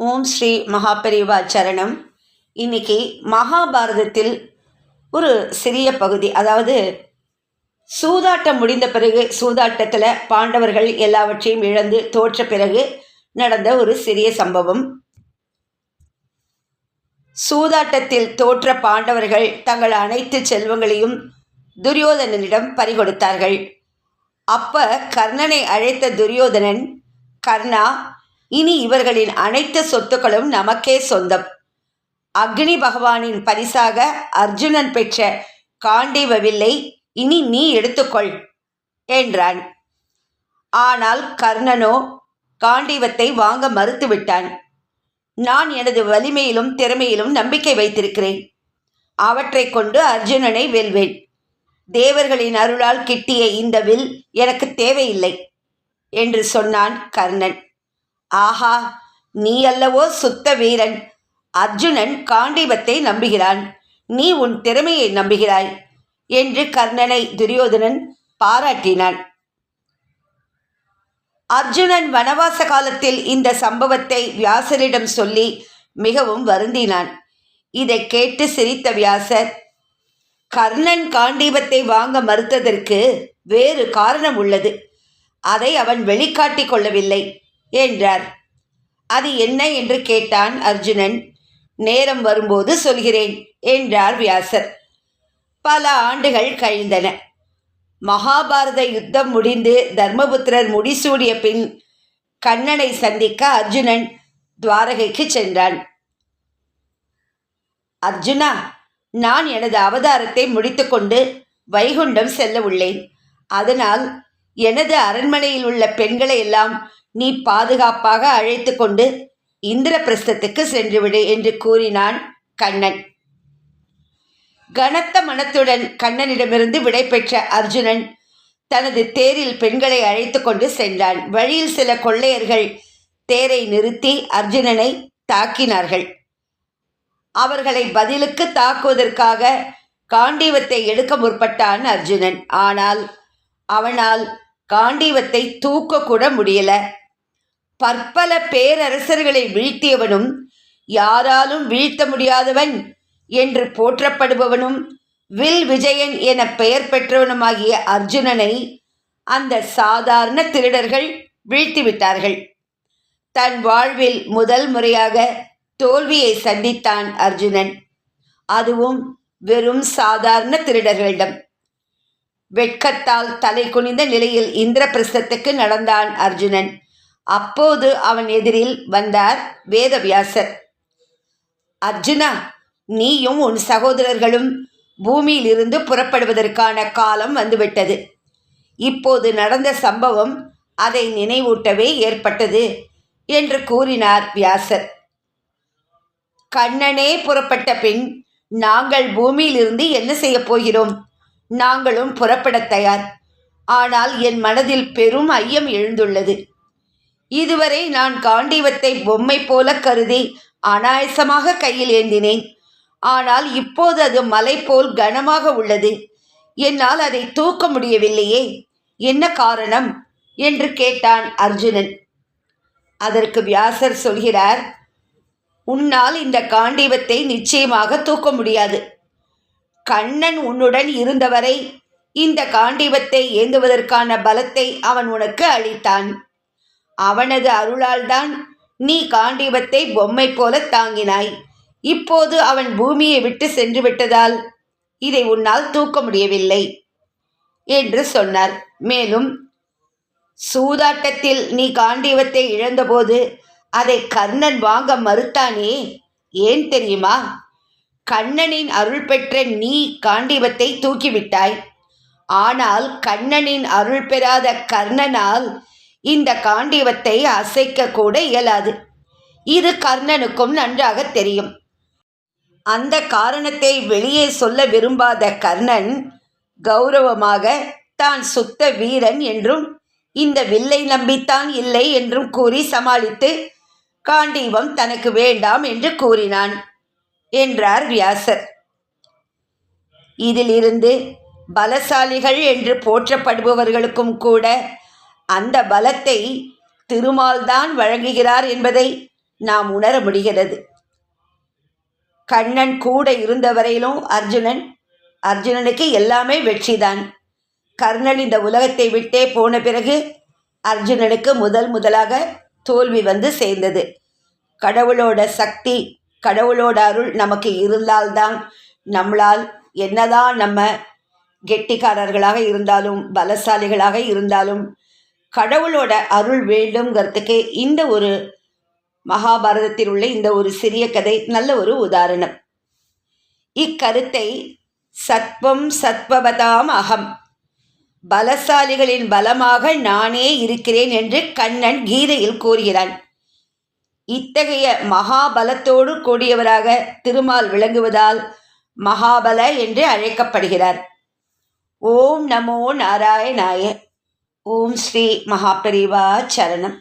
ஓம் ஸ்ரீ மகாபெரிவா சரணம். இன்னைக்கு மகாபாரதத்தில் ஒரு சிறிய பகுதி அதாவது சூதாட்டம் முடிந்த பிறகு சூதாட்டத்தில் பாண்டவர்கள் எல்லாவற்றையும் இழந்து தோற்ற பிறகு நடந்த ஒரு சிறிய சம்பவம். சூதாட்டத்தில் தோற்ற பாண்டவர்கள் தங்கள் அனைத்து செல்வங்களையும் துரியோதனனிடம் பறிகொடுத்தார்கள். அப்ப கர்ணனை அழைத்த துரியோதனன் கர்ணா இனி இவர்களின் அனைத்து சொத்துக்களும் நமக்கே சொந்தம். அக்னி பகவானின் பரிசாக அர்ஜுனன் பெற்ற காண்டீவ வில்லை இனி நீ எடுத்துக்கொள் என்றான். ஆனால் கர்ணனோ காண்டீவத்தை வாங்க மறுத்துவிட்டான். நான் எனது வலிமையிலும் திறமையிலும் நம்பிக்கை வைத்திருக்கிறேன். அவற்றை கொண்டு அர்ஜுனனை வெல்வேன். தேவர்களின் அருளால் கிட்டிய இந்த வில் எனக்கு தேவையில்லை என்று சொன்னான் கர்ணன். ஆஹா நீ அல்லவோ சுத்த வீரன். அர்ஜுனன் காண்டீபத்தை நம்புகிறான். நீ உன் திறமையை நம்புகிறாய் என்று கர்ணனை துரியோதனன் பாராட்டினான். அர்ஜுனன் வனவாச காலத்தில் இந்த சம்பவத்தை வியாசரிடம் சொல்லி மிகவும் வருந்தினான். இதை கேட்டு சிரித்த வியாசர் கர்ணன் காண்டீபத்தை வாங்க மறுத்ததற்கு வேறு காரணம் உள்ளது. அதை அவன் வெளிக்காட்டிக் கொள்ளவில்லை. என்றார். அது என்ன என்று கேட்டான் அர்ஜுனன். நேரம் வரும்போது சொல்கிறேன் என்றார் வியாசர். பல ஆண்டுகள் கழிந்தன. மகாபாரத யுத்தம் முடிந்து தர்மபுத்திரர் முடிசூடிய பின் கண்ணனை சந்திக்க அர்ஜுனன் துவாரகைக்கு சென்றான். அர்ஜுனா நான் எனது அவதாரத்தை முடித்துக்கொண்டு வைகுண்டம் செல்ல உள்ளேன். அதனால் எனது அரண்மனையில் உள்ள பெண்களை எல்லாம் நீ பாதுகாப்பாக அழைத்து கொண்டு இந்திரபிரஸ்தத்துக்கு சென்றுவிடு என்று கூறினான் கண்ணன். கனத்த மனத்துடன் கண்ணனிடமிருந்து விடை பெற்ற அர்ஜுனன் தனது தேரில் பெண்களை அழைத்து கொண்டு சென்றான். வழியில் சில கொள்ளையர்கள் தேரை நிறுத்தி அர்ஜுனனை தாக்கினார்கள். அவர்களை பதிலுக்கு தாக்குவதற்காக காண்டீவத்தை எடுக்க முற்பட்டான் அர்ஜுனன். ஆனால் அவனால் காண்டீவத்தை தூக்க கூட முடியல. பற்பல பேரரசர்களை வீழ்த்தியவனும் யாராலும் வீழ்த்த முடியாதவன் என்று போற்றப்படுபவனும் வில் விஜயன் என பெயர் பெற்றவனுமாகிய அர்ஜுனனை அந்த சாதாரண திருடர்கள் வீழ்த்திவிட்டார்கள் தன் வாழ்வில் முதல் முறையாக தோல்வியை சந்தித்தான் அர்ஜுனன். அதுவும் வெறும் சாதாரண திருடர்களிடம். வெட்கத்தால் தலை குனிந்த நிலையில் இந்திரபிரஸ்தத்துக்கு நடந்தான் அர்ஜுனன். அப்போது அவன் எதிரில் வந்தார் வேதவியாசர். அர்ஜுனா நீயும் உன் சகோதரர்களும் பூமியிலிருந்து புறப்படுவதற்கான காலம் வந்துவிட்டது. இப்போது நடந்த சம்பவம் அதை நினைவூட்டவே ஏற்பட்டது என்று கூறினார் வியாசர். கண்ணனே புறப்பட்ட பின் நாங்கள் பூமியிலிருந்து என்ன செய்யப் போகிறோம்? நாங்களும் புறப்படத் தயார். ஆனால் என் மனதில் பெரும் ஐயம் எழுந்துள்ளது. இதுவரை நான் காண்டீவத்தை பொம்மை போல கருதி அனாயசமாக கையில் ஏந்தினேன். ஆனால் இப்போது அது மலை போல் கனமாக உள்ளது. என்னால் அதை தூக்க முடியவில்லையே. என்ன காரணம்? என்று கேட்டான் அர்ஜுனன். அதற்கு வியாசர் சொல்கிறார் உன்னால் இந்த காண்டீவத்தை நிச்சயமாக தூக்க முடியாது. கண்ணன் உன்னுடன் இருந்தவரை இந்த காண்டீவத்தை ஏந்துவதற்கான பலத்தை அவன் உனக்கு அளித்தான். அவனது அருளால்தான் நீ காண்டீவத்தை பொம்மை போல தாங்கினாய். இப்போது அவன் பூமியை விட்டு சென்று விட்டதால் இதை உன்னால் தூக்க முடியவில்லை என்று சொன்னார். மேலும் சூதாட்டத்தில் நீ காண்டீவத்தை இழந்தபோது அதை கர்ணன் வாங்க மறுத்தானே? ஏன் தெரியுமா? கண்ணனின் அருள் பெற்ற நீ காண்டீவத்தை தூக்கிவிட்டாய். ஆனால் கண்ணனின் அருள் பெறாத கர்ணனால் இந்த காண்டிவத்தை அசைக்க கூட இயலாது. இது கர்ணனுக்கும் நன்றாக தெரியும். அந்த காரணத்தை வெளியே சொல்ல விரும்பாத கர்ணன் கௌரவமாக தான் சுத்த வீரன் என்றும் இந்த வில்லை நம்பித்தான் இல்லை என்றும் கூறி சமாளித்து காண்டீபம் தனக்கு வேண்டாம் என்று கூறினான். என்றார் வியாசர். இதிலிருந்து பலசாலிகள் என்று போற்றப்படுபவர்களுக்கும் கூட அந்த பலத்தை திருமால்தான் வழங்குகிறார் என்பதை நாம் உணர முடிகிறது. கண்ணன் கூட இருந்த வரையிலும் அர்ஜுனன் அர்ஜுனனுக்கு எல்லாமே வெற்றிதான். கர்ணன் இந்த உலகத்தை விட்டே போன பிறகு அர்ஜுனனுக்கு முதல் முதலாக தோல்வி வந்து சேர்ந்தது. கடவுளோட சக்தி கடவுளோட அருள் நமக்கு இருந்தால்தான் நம்மளால் என்னதான் நம்ம கெட்டிக்காரர்களாக இருந்தாலும் பலசாலிகளாக இருந்தாலும் கடவுளோட அருள் வேண்டுங்கிறதுக்கு இந்த ஒரு மகாபாரதத்தில் உள்ள இந்த ஒரு சிறிய கதை நல்ல ஒரு உதாரணம். இக்கருத்தை சத்வம் சத்வபதாம் அகம். பலசாலிகளின் பலமாக நானே இருக்கிறேன் என்று கண்ணன் கீதையில் கூறுகிறான். இத்தகைய மகாபலத்தோடு கூடியவராக திருமால் விளங்குவதால் மகாபல என்று அழைக்கப்படுகிறார். ஓம் நமோ நாராயணாய. ஓம் ஸ்ரீ மகாபெரிவா சரணம்.